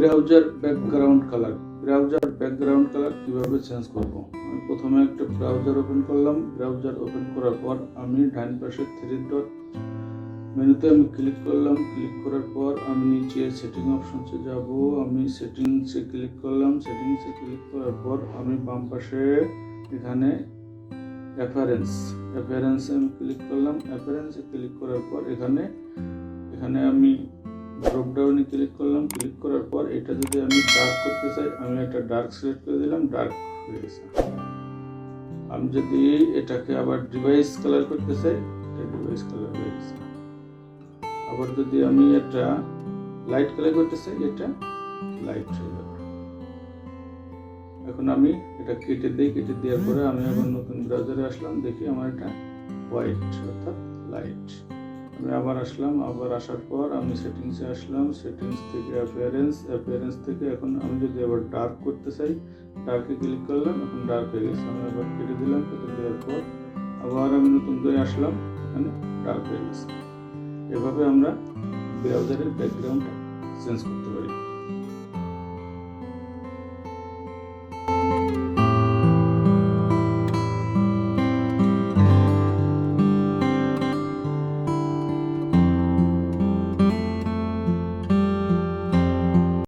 Browser background colour browser background colour কীভাবে change করব? আমি প্রথমে একটা ব্রাউজার ওপেন করলাম। ব্রাউজার ওপেন করার পর আমি ডান পাশে থ্রি ডট মেনুতে আমি ক্লিক করলাম। ক্লিক করার পর আমি নিচে সেটিং অপশনসে যাব। আমি সেটিংসে ক্লিক করলাম। সেটিংসে ক্লিক করার পর আমি বাম পাশে এখানে অ্যাপারেন্স অ্যাপারেন্সে আমি ক্লিক করলাম। অ্যাপারেন্সে ক্লিক করার পর এখানে এখানে আমি ক্লিক করলাম ক্লিক করার পর এটা যদি আমি ডার্ক করতে চাই, আমি একটা ডার্ক সিলেক্ট করে দিলাম ডার্ক হয়ে গেছে। আমি যদি এটাকে আবার ডিভাইস কালার করতে চাই, এটা ডিভাইস কালার হয়ে গেছে। আবার যদি আমি এটা লাইট কালার করতে চাই, এটা লাইট হয়ে যাবে। এখন আমি এটা কেটে দিই, কেটে দেওয়ার পরে আমি আবার নতুন ব্রাউজারে আসলাম, দেখি আমার এটা হোয়াইট অর্থাৎ লাইট আমি আবার আসলাম, আবার আসার পর আমি সেটিংসে আসলাম সেটিংস থেকে অ্যাপিয়ারেন্স অ্যাপিয়ারেন্স থেকে এখন আমি যদি আবার ডার্ক করতে চাই ডার্কে ক্লিক করলাম, এখন ডার্ক হয়ে গেছে। আমি আবার কেটে দিলাম, কেটে দেওয়ার পর আবার আমি নতুন করে আসলাম এখানে ডার্ক হয়ে গেছে। এভাবে আমরা ব্রাউজারের ব্যাকগ্রাউন্ড চেঞ্জ করতে পারি।